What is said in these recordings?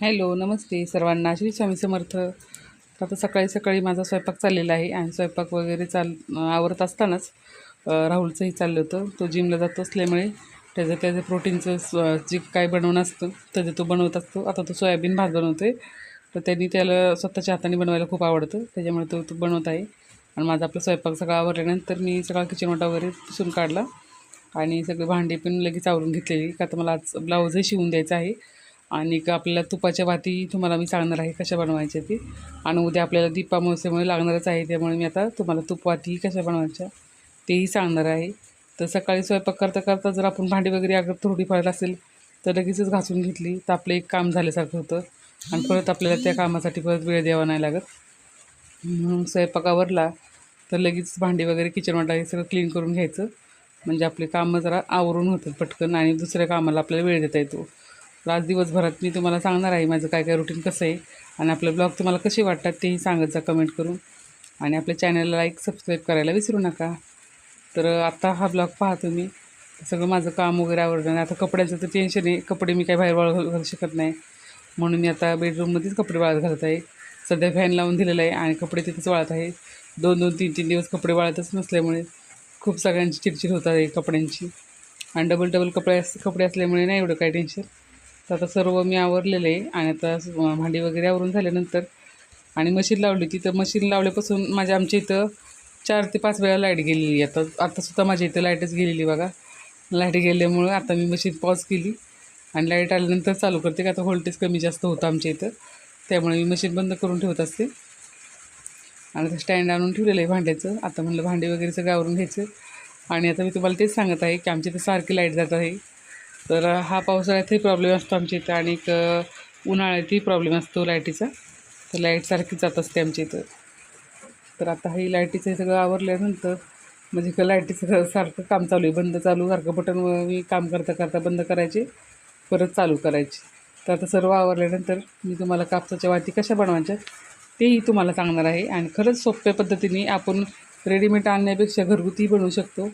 Hello नमस्ते सर्वांना. श्री स्वामी समर्थ. तर आता सकाळी सकाळी माझा स्वयंपाक चाललेला आहे आणि स्वयंपाक वगैरे चाल आवरत असतानाच राहुलचंही चाललं होतं. तो जिमला जात असल्यामुळे त्याचं त्याचं प्रोटीनचं जे काय बनवणं असतं त्याचं तो बनवत असतो. आता तो सोयाबीन भात बनवतो आहे तर त्यांनी त्याला स्वतःच्या हाताने बनवायला खूप आवडतं. त्याच्यामुळे तो तो बनवत आहे. आणि माझा आपला स्वयंपाक सगळा आवरल्यानंतर मी सगळा किचन वाटा वगैरे पुसून काढला. आणि सगळे भांडी पण लगेच आवरून घेतलेली. का तर मला आज ब्लाऊजही शिवून द्यायचं आहे. आणि का आपल्याला तुपाच्या भाती तुम्हाला मी सांगणार आहे कशा बनवायच्या ते. आणि उद्या आपल्याला दीपामावस्येमुळे लागणारच आहे त्यामुळे मी आता तुम्हाला तुपवाती कशा बनवायच्या तेही सांगणार आहे. तर सकाळी स्वयंपाक करता करता जर आपण भांडी वगैरे अगर थोडी थोडीफार असेल तर लगेचच घासून घेतली तर आपलं एक काम झाल्यासारखं होतं. आणि परत आपल्याला त्या कामासाठी परत वेळ द्यावा नाही लागत. म्हणून स्वयंपाक आवरला तर लगेच भांडी वगैरे किचन वाटा हे सगळं क्लीन करून घ्यायचं. म्हणजे आपले कामं जरा आवरून होतात पटकन आणि दुसऱ्या कामाला आपल्याला वेळ देता येतो. तर आज दिवसभरात मी तुम्हाला सांगणार आहे माझं काय काय रुटीन कसं आहे आणि आपलं ब्लॉग तुम्हाला कसे वाटतात तेही सांगत जा कमेंट करून. आणि आपल्या चॅनलला लाईक सबस्क्राईब करायला विसरू नका. तर आत्ता हा ब्लॉग पाहा तुम्ही सगळं माझं काम वगैरे आवडलं नाही. आता कपड्याचं तर टेन्शन आहे. कपडे मी काय बाहेर वाळ घालू घालू शकत नाही. म्हणून मी आता बेडरूममध्येच कपडे वाळत घालत आहे. सध्या फॅन लावून दिलेला आहे आणि कपडे तिथेच वाळत आहे. दोन दोन तीन तीन दिवस कपडे वाळतच नसल्यामुळे खूप सगळ्यांची चिडचिड होत आहे कपड्यांची. आणि डबल डबल कपडे अस कपडे असल्यामुळे नाही एवढं काय टेन्शन तर आता सर्व मी आवरलेलं आहे. आणि आता भांडी वगैरे आवरून झाल्यानंतर आणि मशीन लावली होती. तर मशीन लावल्यापासून माझ्या आमच्या इथं चार ते पाच वेळा लाइट गेलेली आता आत्तासुद्धा माझ्या इथं लाईटच गेलेली बघा. लाइट गेल्यामुळं आता मी मशीन पॉज केली. आणि लाइट आल्यानंतर चालू करते का आता व्होल्टेज कमी जास्त होतं आमच्या इथं. त्यामुळे मी मशीन बंद करून ठेवत असते. आणि आता स्टँड आणून ठेवलेलं आहे भांड्याचं. आता म्हणलं भांडी वगैरे सगळं आवरून घ्यायचं. आणि आता मी तुम्हाला तेच सांगत आहे की आमच्या इथं सारखी लाइट जात आहे. तर हा पावसाळ्यातही प्रॉब्लेम असतो आमच्या इथं आणि उन्हाळ्यातही प्रॉब्लेम असतो लाईटीचा. तर लाइट सारखी जात असते आमच्या इथं. तर आता ही लाईटीचं हे सगळं आवरल्यानंतर म्हणजे का लाईटीचं सारखं काम चालू आहे. बंद चालू सारखं बटन मी काम करता करता बंद करायचे परत चालू करायचे. तर आता सर्व आवरल्यानंतर मी तुम्हाला कापसाच्या वाती कशा बनवायच्या तेही तुम्हाला सांगणार आहे. आणि खरंच सोप्या पद्धतीने आपण रेडीमेड आणण्यापेक्षा घरगुती बनवू शकतो.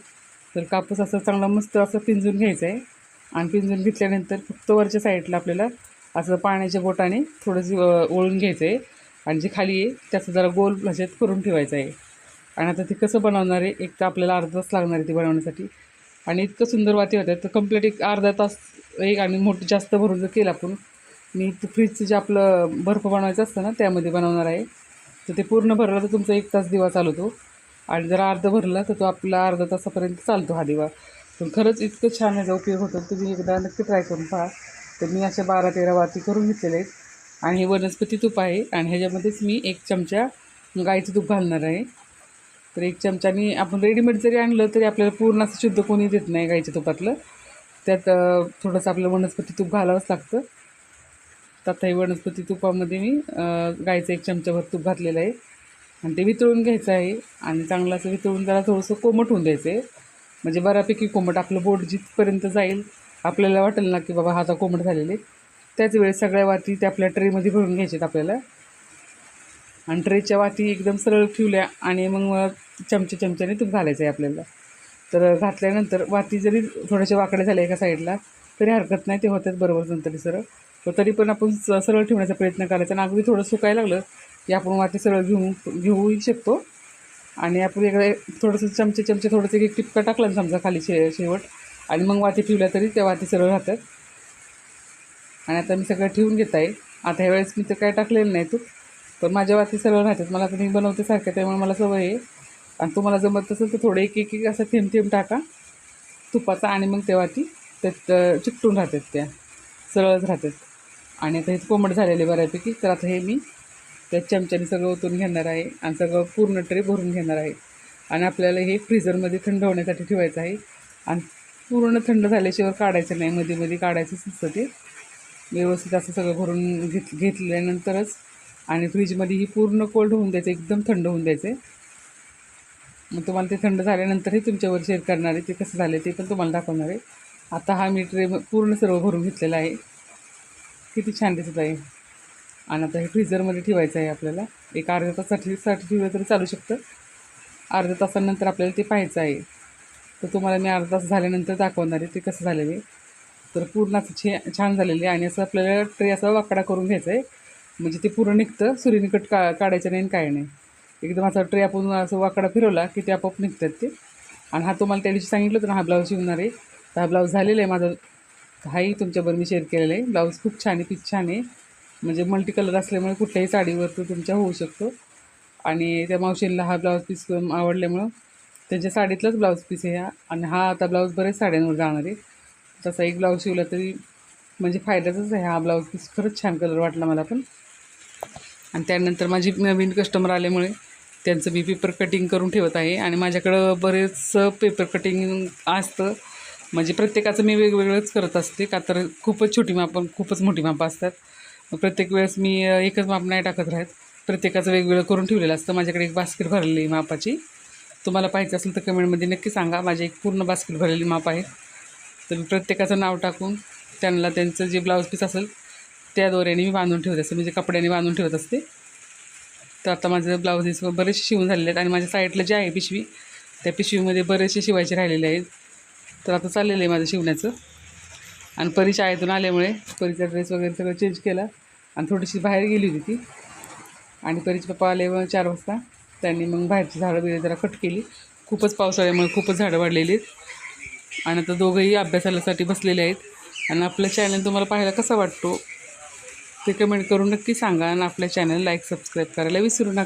तर कापूस असा चांगला मस्त असं पिंजून घ्यायचं आहे. आणि पिंजून घेतल्यानंतर फक्त वरच्या साईडला आपल्याला असं पाण्याच्या बोटाने थोडंसं ओळून घ्यायचं आहे आणि जे खाली आहे त्याचं जरा गोल भाषेत करून ठेवायचं आहे आणि आता ते कसं बनवणार आहे एक तर आपल्याला अर्धा तास लागणार आहे ते बनवण्यासाठी. आणि इतकं सुंदर वाती होतात तर कंप्लीट एक अर्धा तास एक आणि मोठं जास्त भरून जर केलं आपण मी ते फ्रीजचं जे आपलं बर्फ बनवायचं असतं ना त्यामध्ये बनवणार आहे. तर ते पूर्ण भरलं तर तुमचा एक तास दिवा चालवतो. आणि जर अर्धा भरला तर तो आपला अर्धा तासापर्यंत चालतो हा दिवा. पण खरंच इतकं छान याचा उपयोग होतो तुम्ही एकदा नक्की ट्राय करून पहा. तर मी अशा बारा तेरा वाती करून घेतलेले आहेत. आणि हे वनस्पती तूप आहे आणि ह्याच्यामध्येच मी एक चमचा गाईचं तूप घालणार आहे. तर एक चमच्यानी आपण रेडीमेड जरी आणलं तरी आपल्याला पूर्ण असं शुद्ध कोणी देत नाही गाईच्या तुपातलं. त्यात थोडंसं आपलं वनस्पती तूप घालावंच लागतं. तर आता हे वनस्पती तुपामध्ये मी गाईचं एक चमचाभर तूप घातलेलं आहे. आणि ते वितळून घ्यायचं आहे. आणि चांगलं असं वितळून जरा थोडंसं कोमट होऊन द्यायचं आहे म्हणजे बऱ्यापैकी कोंबट आपलं बोट जिथपर्यंत जाईल आपल्याला वाटेल ना की बाबा हा आता कोमट झालेले त्याच वेळेस सगळ्या वाती त्या आपल्या ट्रेमध्ये भरून घ्यायच्यात आपल्याला. आणि ट्रेच्या वाती एकदम सरळ ठेवल्या आणि मग चमचे चमच्याने तूप घालायचं आहे आपल्याला. तर घातल्यानंतर वाती जरी थोड्याशा वाकड्या झाल्या एका साईडला तरी हरकत नाही ते होतात बरोबर तरी सरळ. तर तरी पण आपण स- सरळ ठेवण्याचा प्रयत्न करायचा आणि अगदी थोडं सुकायला लागलं की आपण वाती सरळ घेऊ घेऊही शकतो. आणि आपण इकडे थोडंसं चमचे चमचे थोडंसं एक टिपका टाकला ना समजा खाली शे शेवट. आणि मग वाती ठेवल्या तरी त्या वाती सरळ राहतात. आणि आता मी सगळं ठेवून घेत आहे. आता ह्यावेळेस मी तर काय टाकलेलं नाही तू पण माझ्या वाती सरळ राहतात. मला आता मी बनवते सारखं त्यामुळे मला सवय आहे. आणि तुम्हाला जमत असेल तर थोडं एक एक एक असं थेंब थेंब टाका. तुपाचा आणि मग त्या वाती त्यात चिकटून राहतात त्या. सरळच राहतात. आणि आता हे कोंबड झालेले बऱ्यापैकी. तर आता हे मी त्या चमच्याने सगळं ओतून घेणार आहे आणि सगळं पूर्ण ट्रे भरून घेणार आहे. आणि आपल्याला हे फ्रीजरमध्ये थंड होण्यासाठी ठेवायचं आहे. आणि पूर्ण थंड झाल्याशिवाय काढायचं नाही. मध्ये मध्ये काढायचंच नसतं ते. व्यवस्थित असं सगळं भरून घेत घेतल्यानंतरच आणि फ्रीजमध्ये ही पूर्ण कोल्ड होऊन द्यायचं एकदम थंड होऊन द्यायचं. आहे मग तुम्हाला ते थंड झाल्यानंतरही तुमच्यावर शेअर करणार आहे ते कसं झालं ते पण तुम्हाला दाखवणार आहे. आता हा मी ट्रे पूर्ण सर्व भरून घेतलेला आहे. किती छान दिसत आहे. आणि आता हे फ्रीजरमध्ये ठेवायचं आहे आपल्याला. एक अर्ध्या तासासाठी साठी ठेवलं तरी चालू शकतं. अर्ध्या तासानंतर आपल्याला ते पाहायचं आहे. तर तुम्हाला मी अर्धा तास झाल्यानंतर दाखवणार आहे ते कसं झालेलं आहे. तर पूर्ण असं छे छान झालेली आहे आणि असं आपल्याला ट्रे असा वाकडा करून घ्यायचा आहे. म्हणजे ते पूर्ण निघतं सूर्यनिकट का काढायचं नाही आणि काय नाही. एकदम असा ट्रे आपण असं वाकडा फिरवला की ते आपोआप निघतात ते. आणि हा तुम्हाला त्या दिवशी सांगितलं होतं ना हा ब्लाऊज शिवणार आहे. तर हा ब्लाऊज झालेला आहे माझा. हाही तुमच्याबरोबर मी शेअर केलेला आहे. ब्लाऊज खूप छान आहे पीस छान आहे. म्हणजे मल्टी कलर असल्यामुळे कुठल्याही साडीवर तो तुमच्या होऊ शकतो. आणि त्या मावशींना हा ब्लाऊज पीस आवडल्यामुळं त्यांच्या साडीतलाच ब्लाऊज पीस आहे हा. आणि हा आता ब्लाऊज बरेच साड्यांवर जाणार आहे. तसा एक ब्लाऊज शिवला तरी म्हणजे फायद्याचाच आहे हा ब्लाऊज पीस खरंच छान कलर वाटला मला पण. आणि त्यानंतर माझी नवीन कस्टमर आल्यामुळे त्यांचं मी पेपर कटिंग करून ठेवत आहे. आणि माझ्याकडं बरेच पेपर कटिंग असतं. म्हणजे प्रत्येकाचं मी वेगवेगळंच करत असते. का तर खूपच छोटी मापं खूपच मोठी मापं असतात. प्रत्येक वेळेस मी एकच माप नाही टाकत राहत. प्रत्येकाचं वेगवेगळं करून ठेवलेलं असतं. माझ्याकडे एक बास्केट भरलेली आहे मापाची. तुम्हाला पाहिजे असेल तर कमेंटमध्ये नक्की सांगा. माझी एक पूर्ण बास्केट भरलेली माप आहे. तर मी प्रत्येकाचं नाव टाकून त्यांना त्यांचं जे ब्लाऊज पीस असेल त्या दोऱ्याने मी बांधून ठेवत असते. म्हणजे कपड्याने बांधून ठेवत असते. तर आता माझं ब्लाऊजेस बरेचसे शिवून झालेले आहेत आणि माझ्या साईडला जे आहे पिशवी त्या पिशवीमध्ये बरेचसे शिवायचे राहिलेले आहेत. तर आता चाललेलं आहे माझं शिवण्याचं. आणि परी शाळेतून आल्यामुळे परीचा ड्रेस वगैरे सगळं चेंज केला आणि थोडीशी बाहेर गेली होती ती. आणि परीचे पप्पा आले मग चार वाजता. त्यांनी मग बाहेरची झाडं बिडं जरा कट केली. खूपच पावसाळ्यामुळे खूपच झाडं वाढलेली आहेत. आणि आता दोघंही अभ्यासासाठी बसलेले आहेत. आणि आपलं चॅनल तुम्हाला पाहायला कसा वाटतो ते कमेंट करून नक्की सांगा. आणि आपल्या चॅनल लाईक सबस्क्राईब करायला विसरू नका.